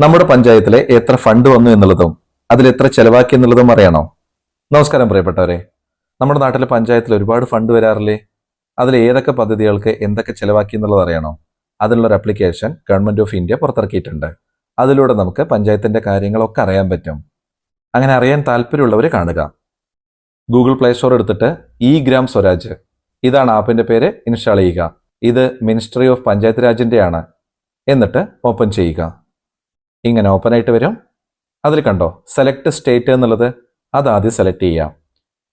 നമ്മുടെ പഞ്ചായത്തിലെ എത്ര ഫണ്ട് വന്നു എന്നുള്ളതും അതിൽ എത്ര ചെലവാക്കി എന്നുള്ളതും അറിയണോ? നമസ്കാരം പ്രിയപ്പെട്ടവരെ. നമ്മുടെ നാട്ടിലെ പഞ്ചായത്തിൽ ഒരുപാട് ഫണ്ട് വരാറില്ലേ? അതിൽ ഏതൊക്കെ പദ്ധതികൾക്ക് എന്തൊക്കെ ചെലവാക്കി എന്നുള്ളത് അറിയണോ? അതിനുള്ളൊരു ആപ്ലിക്കേഷൻ ഗവൺമെന്റ് ഓഫ് ഇന്ത്യ പുറത്തിറക്കിയിട്ടുണ്ട്. അതിലൂടെ നമുക്ക് പഞ്ചായത്തിന്റെ കാര്യങ്ങളൊക്കെ അറിയാൻ പറ്റും. അങ്ങനെ അറിയാൻ താല്പര്യമുള്ളവർ കാണുക. ഗൂഗിൾ പ്ലേ സ്റ്റോർ എടുത്തിട്ട് ഇ ഗ്രാം സ്വരാജ്. ഇതാണ് ആപ്പിന്റെ പേര്. ഇൻസ്റ്റാൾ ചെയ്യുക. ഇത് മിനിസ്ട്രി ഓഫ് പഞ്ചായത്ത് രാജിന്റെയാണ് എന്നിട്ട് ഓപ്പൺ ചെയ്യുക. ഇങ്ങനെ ഓപ്പൺ ആയിട്ട് വരും. അതിൽ കണ്ടോ സെലക്ട് സ്റ്റേറ്റ് എന്നുള്ളത് അത് ആദ്യം സെലക്ട് ചെയ്യാം.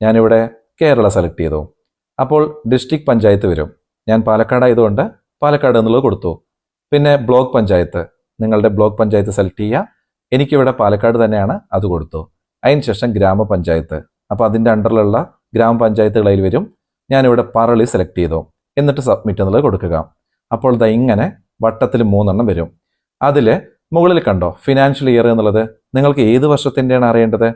ഞാനിവിടെ കേരള സെലക്ട് ചെയ്തു. അപ്പോൾ ഡിസ്ട്രിക്ട് പഞ്ചായത്ത് വരും. ഞാൻ പാലക്കാട് ആയതുകൊണ്ട് പാലക്കാട് എന്നുള്ളത് കൊടുത്തു. പിന്നെ ബ്ലോക്ക് പഞ്ചായത്ത്. നിങ്ങളുടെ ബ്ലോക്ക് പഞ്ചായത്ത് സെലക്ട് ചെയ്യുക എനിക്കിവിടെ പാലക്കാട് തന്നെയാണ് അത് കൊടുത്തു. അതിനുശേഷം ഗ്രാമപഞ്ചായത്ത്. അപ്പോൾ അതിന്റെ അണ്ടറിലുള്ള ഗ്രാമപഞ്ചായത്തുകളിൽ വരും. ഞാനിവിടെ പറളി സെലക്ട് ചെയ്തു. എന്നിട്ട് സബ്മിറ്റ് എന്നുള്ളത് കൊടുക്കുക. അപ്പോൾ ദാ ഇങ്ങനെ വട്ടത്തിൽ മൂന്നെണ്ണം വരും. അതിൽ മുകളിൽ കണ്ടോ? ഫിനാൻഷ്യൽ ഇയർ എന്നുള്ളത്. നിങ്ങൾക്ക് ഏത് വർഷത്തിന്റെയാണ് അറിയേണ്ടത്?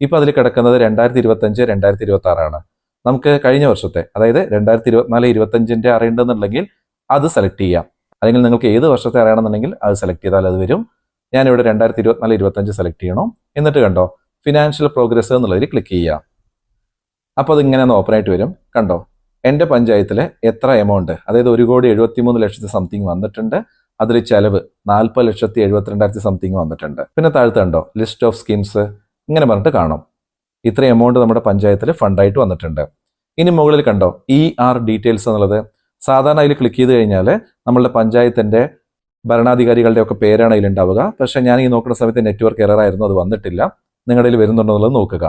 ഇപ്പം അതിൽ കിടക്കുന്നത് രണ്ടായിരത്തി ഇരുപത്തഞ്ച് രണ്ടായിരത്തി ഇരുപത്തി ആറാണ് നമുക്ക് കഴിഞ്ഞ വർഷത്തെ അതായത് രണ്ടായിരത്തി ഇരുപത്തിനാല് ഇരുപത്തഞ്ചിന്റെ അറിയേണ്ടതെന്നുണ്ടെങ്കിൽ അത് സെലക്ട് ചെയ്യാം. അല്ലെങ്കിൽ നിങ്ങൾക്ക് ഏത് വർഷത്തെ അറിയണമെന്നുണ്ടെങ്കിൽ അത് സെലക്ട് ചെയ്താൽ അത് വരും. ഞാനിവിടെ രണ്ടായിരത്തി ഇരുപത്തിനാല് ഇരുപത്തഞ്ച് സെലക്ട് ചെയ്യണം. എന്നിട്ട് കണ്ടോ ഫിനാൻഷ്യൽ പ്രോഗ്രസ് എന്നുള്ളതിൽ ക്ലിക്ക് ചെയ്യാം. അപ്പോൾ അതിങ്ങനെ ഒന്ന് ഓപ്പൺ ആയിട്ട് വരും. കണ്ടോ എന്റെ പഞ്ചായത്തിൽ എത്ര എമൗണ്ട് അതായത് ഒരു കോടി എഴുപത്തി മൂന്ന് ലക്ഷത്തി സംതിങ് വന്നിട്ടുണ്ട്. അതിൽ ചെലവ് നാൽപ്പത് ലക്ഷത്തി എഴുപത്തിരണ്ടായിരത്തി സംതിങ് വന്നിട്ടുണ്ട്. പിന്നെ താഴ്ത്തുണ്ടോ ലിസ്റ്റ് ഓഫ് സ്കീംസ് ഇങ്ങനെ പറഞ്ഞിട്ട് കാണും. ഇത്രയും എമൗണ്ട് നമ്മുടെ പഞ്ചായത്തിൽ ഫണ്ടായിട്ട് വന്നിട്ടുണ്ട്. ഇനി മുകളിൽ കണ്ടോ ഇ ആർ ഡീറ്റെയിൽസ് എന്നുള്ളത്. സാധാരണ അതിൽ ക്ലിക്ക് ചെയ്ത് കഴിഞ്ഞാൽ നമ്മളുടെ പഞ്ചായത്തിന്റെ ഭരണാധികാരികളുടെ ഒക്കെ പേരാണ് അതിലുണ്ടാവുക. പക്ഷെ ഞാൻ ഈ നോക്കുന്ന സമയത്ത് നെറ്റ്വർക്ക് എറർ ആയിരുന്നു അത് വന്നിട്ടില്ല. നിങ്ങളുടെ കയ്യിൽ വരുന്നുണ്ടോ എന്നുള്ളത് നോക്കുക.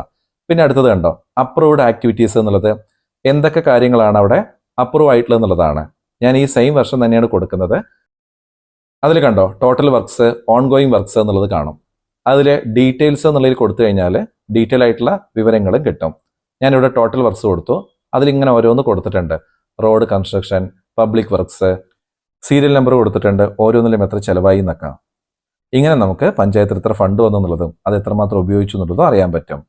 പിന്നെ അടുത്തത് കണ്ടോ അപ്രൂവ്ഡ് ആക്ടിവിറ്റീസ് എന്നുള്ളത്. എന്തൊക്കെ കാര്യങ്ങളാണ് അവിടെ അപ്രൂവ് ആയിട്ടുള്ളത് എന്നുള്ളതാണ്. ഞാൻ ഈ സെയിം വർഷം തന്നെയാണ് കൊടുക്കുന്നത്. അതിൽ കണ്ടോ? Total works on going works എന്നുള്ളത് കാണും. അതിൽ ഡീറ്റെയിൽസ് എന്നുള്ളതിൽ കൊടുത്തു കഴിഞ്ഞാൽ ഡീറ്റെയിൽ ആയിട്ടുള്ള വിവരങ്ങളും കിട്ടും. ഞാനിവിടെ ടോട്ടൽ വർക്ക്സ് കൊടുത്തു. അതിലിങ്ങനെ ഓരോന്ന് കൊടുത്തിട്ടുണ്ട്. Road construction public works serial number കൊടുത്തിട്ടുണ്ട്. ഓരോന്നിലും എത്ര ചിലവായി എന്നൊക്കെ. ഇങ്ങനെ നമുക്ക് പഞ്ചായത്തിൽ എത്ര ഫണ്ട് വന്നു എന്നുള്ളതും അത് എത്രമാത്രം ഉപയോഗിച്ചു എന്നുള്ളതും അറിയാൻ പറ്റും.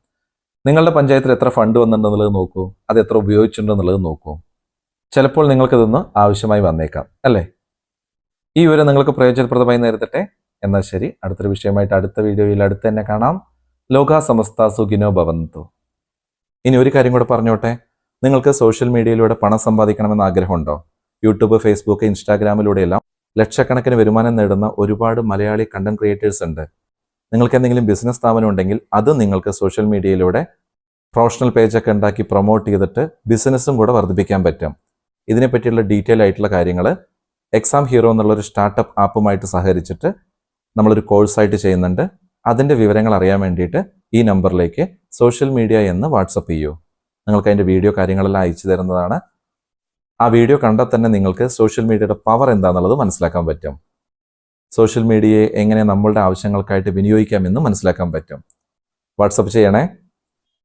നിങ്ങളുടെ പഞ്ചായത്തിൽ എത്ര ഫണ്ട് വന്നിട്ടുണ്ടെന്നുള്ളത് നോക്കൂ. അത് എത്ര ഉപയോഗിച്ചിട്ടുണ്ടെന്നുള്ളത് നോക്കൂ. ചിലപ്പോൾ നിങ്ങൾക്കിതൊന്ന് ആവശ്യമായി വന്നേക്കാം. അല്ലേ? ഈ വിവരം നിങ്ങൾക്ക് പ്രയോജനപ്രദമായി നേരിടട്ടെ. എന്നാൽ ശരി അടുത്തൊരു വിഷയമായിട്ട് അടുത്ത വീഡിയോയിൽ അടുത്ത് തന്നെ കാണാം. ലോക സമസ്ത സുഖിനോ ഭവന്തു. ഇനി ഒരു കാര്യം കൂടെ പറഞ്ഞോട്ടെ. നിങ്ങൾക്ക് സോഷ്യൽ മീഡിയയിലൂടെ പണം സമ്പാദിക്കണമെന്ന് ആഗ്രഹമുണ്ടോ? യൂട്യൂബ് ഫേസ്ബുക്ക് ഇൻസ്റ്റാഗ്രാമിലൂടെയെല്ലാം ലക്ഷക്കണക്കിന് വരുമാനം നേടുന്ന ഒരുപാട് മലയാളി കണ്ടന്റ് ക്രിയേറ്റേഴ്സ് ഉണ്ട്. നിങ്ങൾക്ക് എന്തെങ്കിലും ബിസിനസ് സ്ഥാപനം ഉണ്ടെങ്കിൽ അത് നിങ്ങൾക്ക് സോഷ്യൽ മീഡിയയിലൂടെ പ്രൊഫഷണൽ പേജൊക്കെ ഉണ്ടാക്കി പ്രൊമോട്ട് ചെയ്തിട്ട് ബിസിനസ്സും കൂടെ വർദ്ധിപ്പിക്കാൻ പറ്റും. ഇതിനെപ്പറ്റിയുള്ള ഡീറ്റെയിൽ ആയിട്ടുള്ള കാര്യങ്ങൾ എക്സാം ഹീറോ എന്നുള്ളൊരു സ്റ്റാർട്ടപ്പ് ആപ്പുമായിട്ട് സഹകരിച്ചിട്ട് നമ്മളൊരു കോഴ്സായിട്ട് ചെയ്യുന്നുണ്ട്. അതിന്റെ വിവരങ്ങൾ അറിയാൻ വേണ്ടിയിട്ട് ഈ നമ്പറിലേക്ക് സോഷ്യൽ മീഡിയ എന്ന് വാട്സപ്പ് ചെയ്യൂ. നിങ്ങൾക്ക് അതിന്റെ വീഡിയോ കാര്യങ്ങളെല്ലാം അയച്ചു തരുന്നതാണ്. ആ വീഡിയോ കണ്ടാൽ തന്നെ നിങ്ങൾക്ക് സോഷ്യൽ മീഡിയയുടെ പവർ എന്താണെന്നുള്ളത് മനസ്സിലാക്കാൻ പറ്റും. സോഷ്യൽ മീഡിയയെ എങ്ങനെ നമ്മളുടെ ആവശ്യങ്ങൾക്കായിട്ട് വിനിയോഗിക്കാമെന്ന് മനസ്സിലാക്കാൻ പറ്റും. വാട്സപ്പ് ചെയ്യണേ.